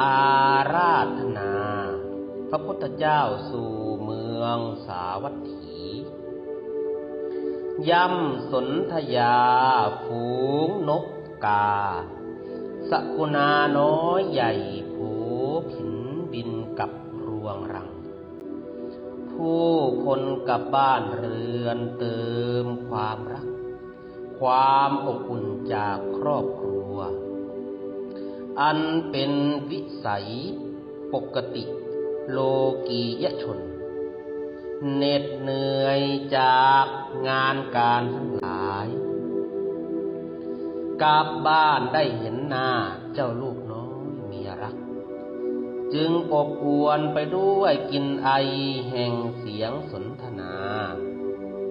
อาราธนา พระพุทธเจ้าสู่เมืองสาวัตถี ย่ำสนธยา ฝูงนกกา สกุณาน้อยใหญ่ผูผินบินกับรวงรัง ผู้คนกับบ้านเรือนเติมความรัก ความอบอุ่นจากครอบครัว อันเป็นวิสัยปกติ โลกียชนเหน็ดเหนื่อยจากงานการทั้งหลาย กลับบ้านได้เห็นหน้าเจ้าลูกน้อยเมียรัก จึงอบอวนไปด้วยกินไอแห่งเสียงสนทนา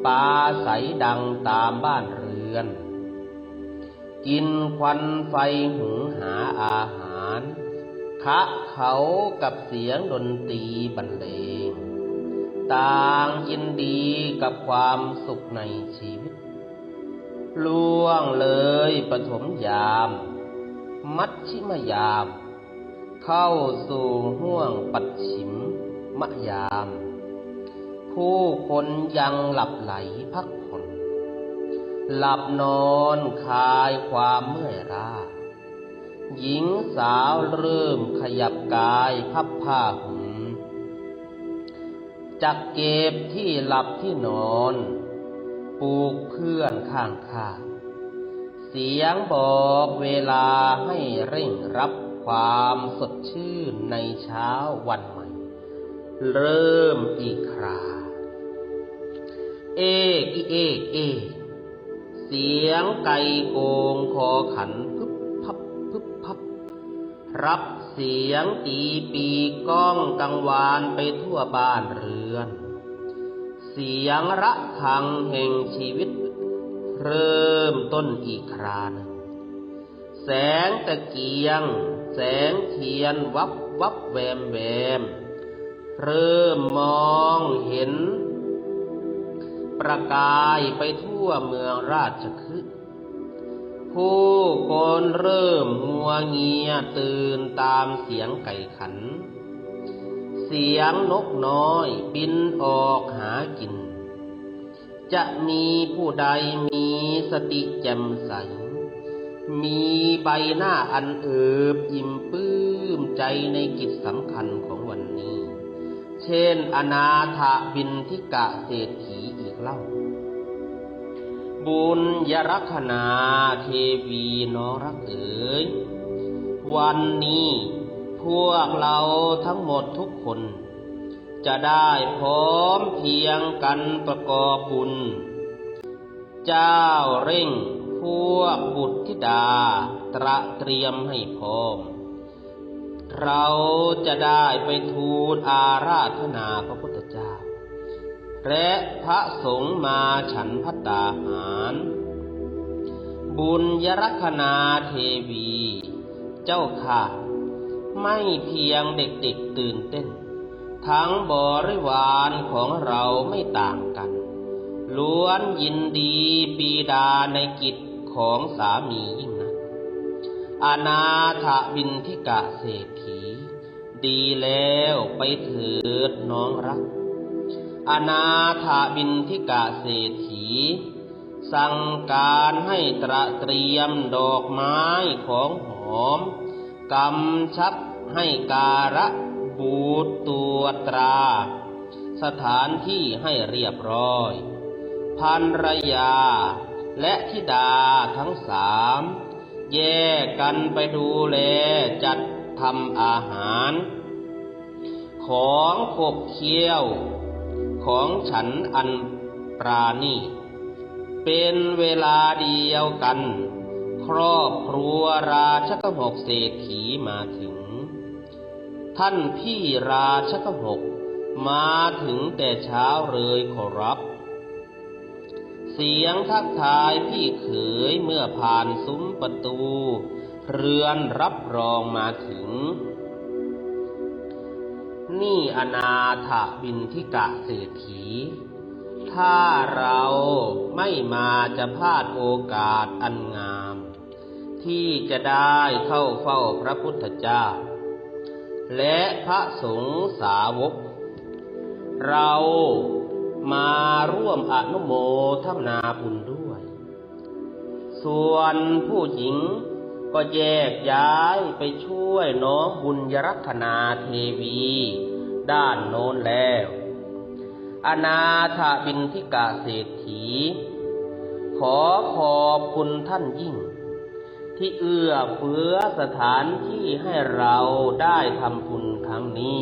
ปาใสดังตามบ้านเรือน กินควันไฟหุงหาอาหารคะเขากับเสียงดนตรีบรรเลง ต่างยินดีกับความสุขในชีวิต ล่วงเลยปฐมยาม มัชชิมยาม เข้าสู่ห่วงปัดฉิมมะยาม ผู้คนยังหลับไหลพัก หลับนอนคลายความเมื่อยล้าหญิงสาวเริ่มขยับกายพับผ้าห่มจักเก็บที่หลับที่นอนปลูกเพื่อนข้างข้างเสียงบอกเวลาให้เร่งรับความสดชื่นในเช้าวันใหม่ เริ่มอีกครา เอกอีเอกเอก เสียงไก่โกงคอขันพึบพับพึบพับ รับเสียงตีปีก้องกังวานไปทั่วบ้านเรือน เสียงระฆังแห่งชีวิต เริ่มต้นอีกครานแสงตะเกียง แสงเทียนวับวับแวมแวม เริ่มมองเห็น ประกายไปทั่วเมืองราชคฤห์ผู้คนเริ่มงัวเงียตื่นตามเสียงไก่ขัน เสียงนกน้อยบินออกหากิน จะมีผู้ใดมีสติแจ่มใส มีใบหน้าอันเอิบอิ่มปลื้มใจในกิจสำคัญของวันนี้ เช่น อนาถบินทิกะเศรษฐีอีกเล่า บุญยรักนาเทวีน้องรักเอ๋ย วันนี้พวกเราทั้งหมดทุกคน จะได้พร้อมเพียงกันประกอบบุญ เจ้าเร่งพวกบุตรธิดาตระเตรียมให้พร้อม เราจะได้ไปทูลอาราธนาพระพุทธเจ้า และพระสงฆ์มาฉันพัตตาหาร บุญยรัคนาเทวี เจ้าค่ะ ไม่เพียงเด็กๆตื่นเต้น ทั้งบริวารของเราไม่ต่างกัน ล้วนยินดีปีดาในกิจของสามียิ่ง อนาถบินทิกะเศรษฐี ดีแล้วไปเถิดน้องรัก อนาถบินทิกะเศรษฐี สั่งการให้ตระเตรียมดอกไม้ของหอมกำชับให้การะบูตตัวตรา สถานที่ให้เรียบร้อย พันรยาและธิดาทั้งสาม แยกกันไปดูแลจัดทำอาหาร ของขบเคี้ยว ของฉันอันปราณีเป็นเวลาเดียวกัน ครอบครัวราชกหกเศรษฐีมาถึง ท่านพี่ราชกหกมาถึงแต่เช้าเลยขอรับ เสียงทักทายพี่เขยเมื่อผ่านซุ้มประตู เรือนรับรองมาถึง นี่อนาถบินทิกะเศรษฐี ถ้าเราไม่มาจะพลาดโอกาสอันงาม ที่จะได้เข้าเฝ้าพระพุทธเจ้า และพระสงฆ์สาวก เรา มาร่วมอนุโมทนาบุญด้วย ส่วนผู้หญิงก็แยกย้ายไปช่วยน้องบุญยรัตนาเทวี ด้านโน้นแล้ว อนาถบินทิกาเศรษฐี ขอขอบคุณท่านยิ่ง ที่เอื้อเฟื้อสถานที่ให้เราได้ทำบุญครั้งนี้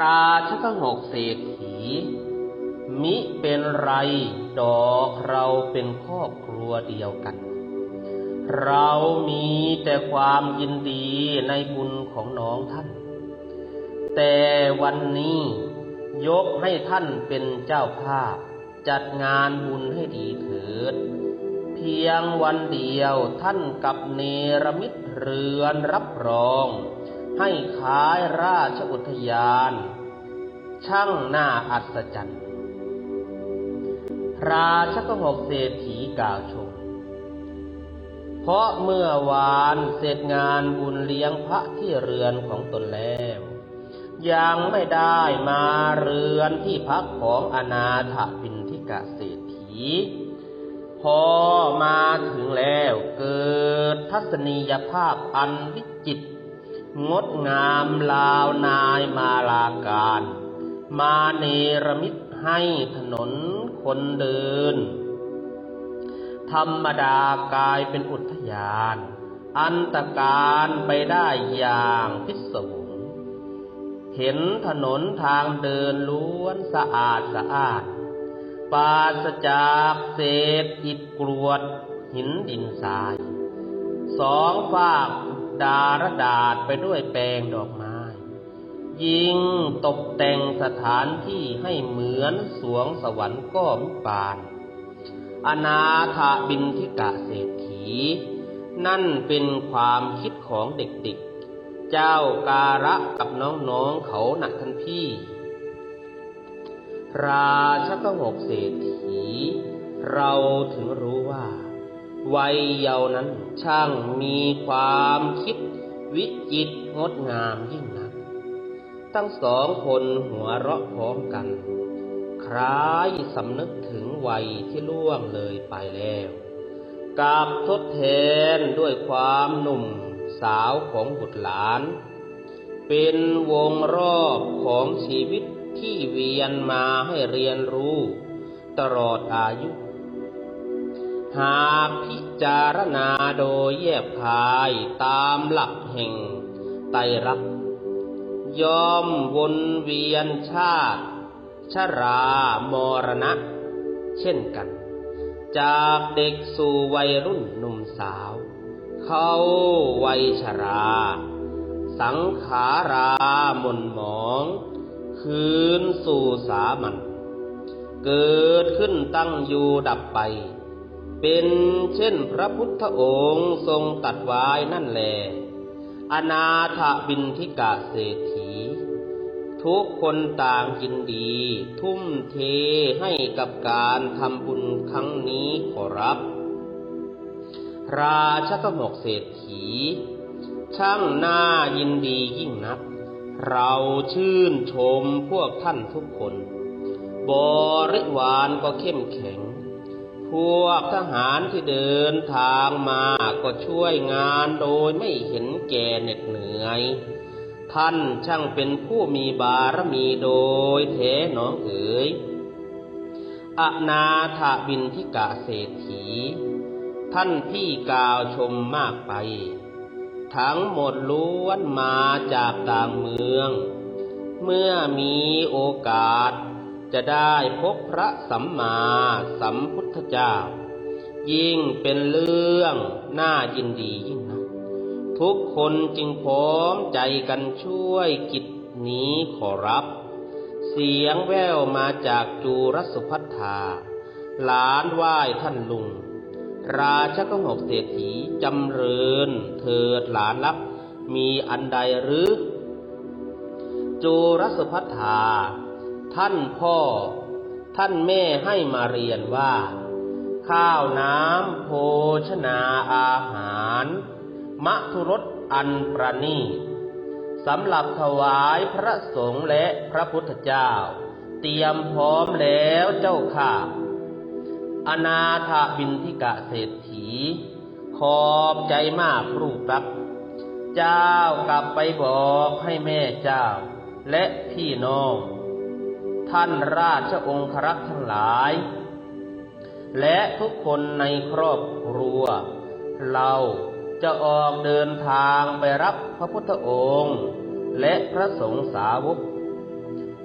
ราชกหกเศรษฐี มิเป็นไรดอกเราเป็นครอบครัวเดียวกัน เรามีแต่ความยินดีในบุญของน้องท่าน แต่วันนี้ยกให้ท่านเป็นเจ้าภาพ จัดงานบุญให้ดีเถิด เพียงวันเดียวท่านกับเนรมิตเรือนรับรอง ให้ขายราชอุทยาน ช่างน่าอัศจรรย์ ราชกหกเศรษฐีกล่าวชม เพราะเมื่อวานเสร็จงานบุญเลี้ยงพระที่เรือนของตนแล้ว ยังไม่ได้มาเรือนที่พักของอนาถปินทิกะเศรษฐีพอมาถึงแล้วเกิดทัศนียภาพอันวิจิตร งดงามลาวนายมาลาการ มาเนรมิตให้ถนนคนเดิน ธรรมดากลายเป็นอุทยาน อันตการไปได้อย่างพิศวงเห็นถนนทางเดินล้วนสะอาดสะอาด ปราศจากเศษอิฐกรวดหินดินทราย สองฝาก ดารดาษไปด้วยแปลงดอกไม้ ยิงตกแต่งสถานที่ให้เหมือนสวงสวรรค์ก็มิปาน อนาถบินทิกะเศรษฐี นั่นเป็นความคิดของเด็กๆ เจ้าการะกับน้องๆเขาหนักท่านพี่ ราชกหกเศรษฐี เราถึงรู้ว่า วัยเยาว์นั้นช่างมีความคิดวิจิตงดงามยิ่งนัก ทั้งสองคนหัวเราะพร้อมกัน คล้ายสำนึกถึงวัยที่ล่วงเลยไปแล้วกาบทดแทนด้วยความหนุ่มสาวของบุตรหลาน เป็นวงรอบของชีวิตที่เวียนมาให้เรียนรู้ ตลอดอายุ หากพิจารณาโดยแยบคายตามหลักแห่งไตรักยอมวนเวียนชาติ ชรามรณะ เช่นกัน จากเด็กสู่วัยรุ่นหนุ่มสาว เข้าวัยชรา สังขารามนหมอง คืนสู่สามัญเกิดขึ้นตั้งอยู่ดับไป เป็นเช่นพระพุทธองค์ทรงตัดไว้นั่นแหลอนาถบินทิกะเศรษฐี ทุกคนต่างยินดี ทุ่มเทให้กับการทำบุญครั้งนี้ขอรับ ราชกมกเศรษฐี ช่างน่ายินดียิ่งนัก เราชื่นชมพวกท่านทุกคน บริวารก็เข้มแข็ง พวกทหารที่เดินทางมาก็ช่วยงานโดยไม่เห็นแก่เหน็ดเหนื่อย ท่านช่างเป็นผู้มีบารมีโดยแท้หน้องเอ๋ยอนาถบินทิกะเศรษฐี ท่านพี่กล่าวชมมากไป ทั้งหมดล้วนมาจากต่างเมือง เมื่อมีโอกาส จะได้พบพระสัมมาสัมพุทธเจ้า ยิ่งเป็นเรื่องน่ายินดียิ่งนักทุกคนจึงพร้อมใจกันช่วยกิจนี้ขอรับ เสียงแว่วมาจากจูรสุพัฒธา หลานไหว้ท่านลุง ราชกหกเศรษฐีจำเริญเถิดหลานรับมีอันใดหรือ จูรสุพัฒธา ท่านพ่อ ท่านแม่ให้มาเรียนว่า ข้าวน้ำโภชนาอาหาร มะทุรสอันประณีตสำหรับถวายพระสงฆ์และพระพุทธเจ้า เตรียมพร้อมแล้วเจ้าค่ะ อนาถบินทิกะเศรษฐี ขอบใจมากครูครับ เจ้ากลับไปบอกให้แม่เจ้า และพี่น้อง ท่านราชองครักษ์ทั้งหลาย และทุกคนในครอบครัว เราจะออกเดินทางไปรับพระพุทธองค์ และพระสงฆ์สาวก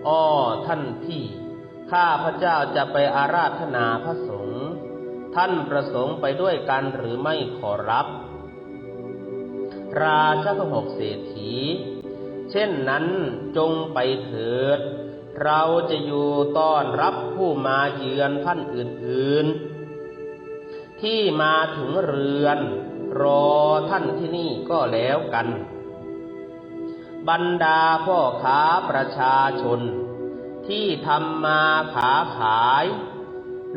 อ้อท่านพี่ข้าพระเจ้าจะไปอาราธนาพระสงฆ์ท่านประสงค์ไปด้วยกันหรือไม่ขอรับ ราชกหกเศรษฐี เช่นนั้นจงไปเถิด เราจะอยู่ต้อนรับผู้มาเยือนท่านอื่นๆ ที่มาถึงเรือน รอท่านที่นี่ก็แล้วกัน บรรดาพ่อค้าประชาชน ที่ทำมาขาขาย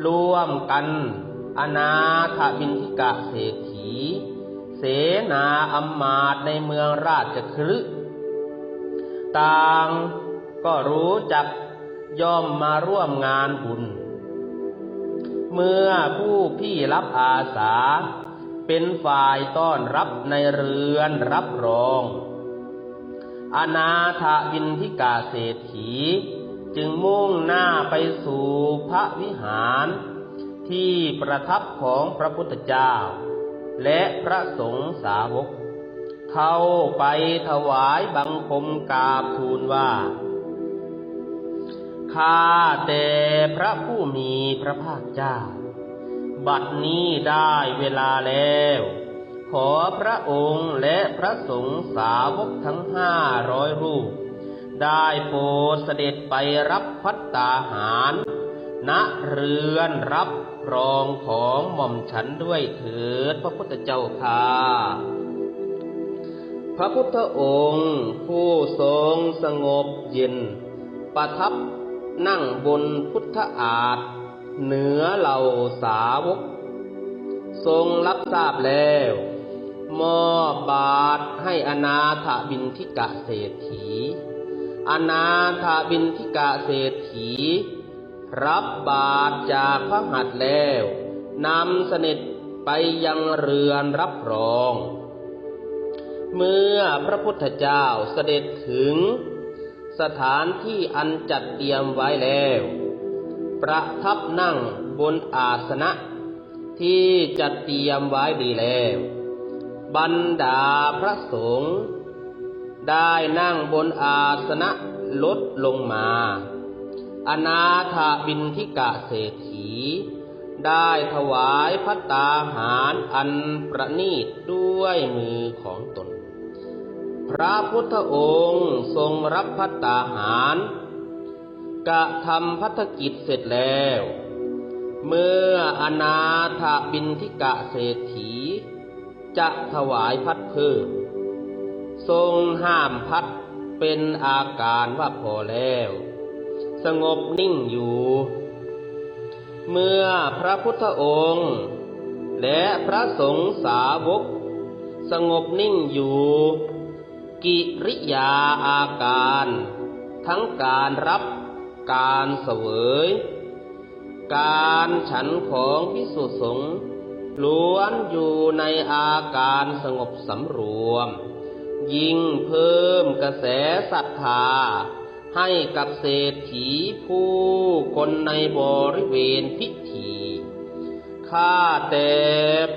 ร่วมกันอนาถบินทิกะเศรษฐี เสนาอำมาตย์ในเมืองราชคฤห์ต่าง ก็รู้จักย่อมมาร่วมงานบุญ เมื่อผู้พี่รับอาสา เป็นฝ่ายต้อนรับในเรือนรับรอง อนาถบินทิกาเศรษฐี จึงมุ่งหน้าไปสู่พระวิหาร ที่ประทับของพระพุทธเจ้า และพระสงฆ์สาวก เข้าไปถวายบังคมกราบทูลว่า ข้าแต่พระผู้มีพระภาคเจ้า บัดนี้ได้เวลาแล้ว ขอพระองค์และพระสงฆ์สาวกทั้งห้าร้อยรูป ได้โปรดเสด็จไปรับพัตตาหาร ณเรือนรับรองของหม่อมฉันด้วยเถิดพระพุทธเจ้าค่ะพระพุทธองค์ผู้ทรงสงบเย็น ประทับ นั่งบนพุทธอาฏเหนือเหล่าสาวก ทรงรับทราบแล้ว มอบบาทให้อนาถบินทิกะเศรษฐี อนาถบินทิกะเศรษฐี รับบาทจากพระหัตถ์แล้วนำเสน็จไปยังเรือนรับรอง เมื่อพระพุทธเจ้าเสด็จถึง สถานที่อันจัดเตรียมไว้แล้ว ประทับนั่งบนอาสนะ ที่จัดเตรียมไว้ดีแล้ว บรรดาพระสงฆ์ได้นั่งบนอาสนะลดลงมา อนาถบินทิกะเศรษฐี ได้ถวายพัตตาหารอันประณีตด้วยมือของตน พระพุทธองค์ทรงรับพัตตาหารกะทำพัฒกิจเสร็จแล้ว เมื่ออนาถบินทิกะเศรษฐี จะถวายพัดเพิ่มทรงห้ามพัดเป็นอาการว่าพอแล้ว สงบนิ่งอยู่ เมื่อพระพุทธองค์ และพระสงฆ์สาวก สงบนิ่งอยู่ กิริยาอาการ ทั้งการรับการเสวย การฉันของพิสุสงฆ์ล้วนอยู่ในอาการสงบสำรวม ยิ่งเพิ่มกระแสศรัทธา ให้กับเศรษฐีผู้คนในบริเวณพิธีข้าแต่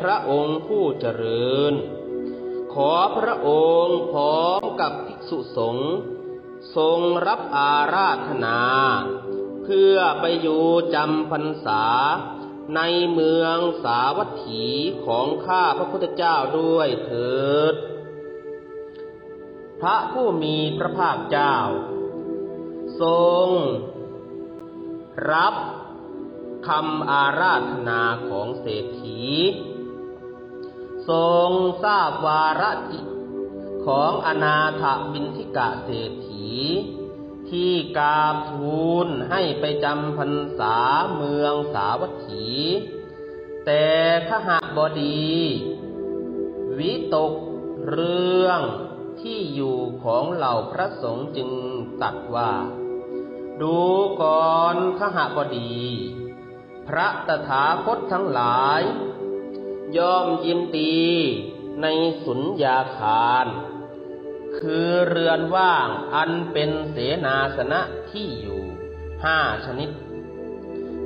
พระองค์ผู้เจริญ ขอพระองค์พร้อมกับภิกษุสงฆ์ทรงรับอาราธนา เพื่อไปอยู่จำพรรษา ในเมืองสาวัตถีของข้าพระพุทธเจ้าด้วยเถิด พระผู้มีพระภาคเจ้า ทรง รับคำอาราธนาของเศรษฐี ทรงทราบวาระจิตของอนาถบินทิกะเศรษฐี ที่กราบทูลให้ไปจำพรรษาเมืองสาวัตถี แต่ขหบดี วิตกเรื่องที่อยู่ของเหล่าพระสงฆ์จึงตัดว่า ดูก่อนขหบดี พระตถาคตทั้งหลาย ย่อมยินดีในสุญญาคาร คือเรือนว่างอันเป็นเสนาสนะที่อยู่ห้าชนิด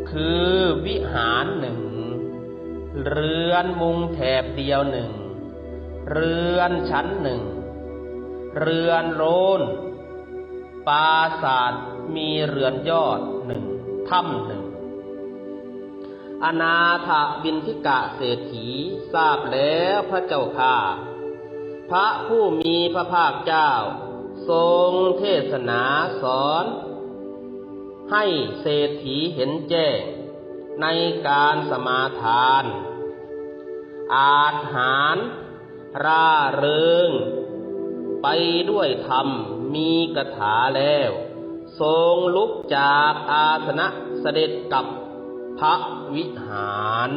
คือวิหารหนึ่ง เรือนมุงแถบเดียวหนึ่ง เรือนชั้นหนึ่ง เรือนโรนปราศาสตร์มีเรือนยอดหนึ่งถ้ำหนึ่ง อนาถบินทิกะเศรษฐีทราบแล้วพระเจ้าค่ะ พระผู้มีพระภาคเจ้า ทรงเทศนาสอน ให้เศรษฐีเห็นแจ้ง ในการสมาทาน อาหาร ร่าเริง ไปด้วยธรรมมีกถาแล้ว ทรงลุกจากอาสนะเสด็จกลับ พระวิหาร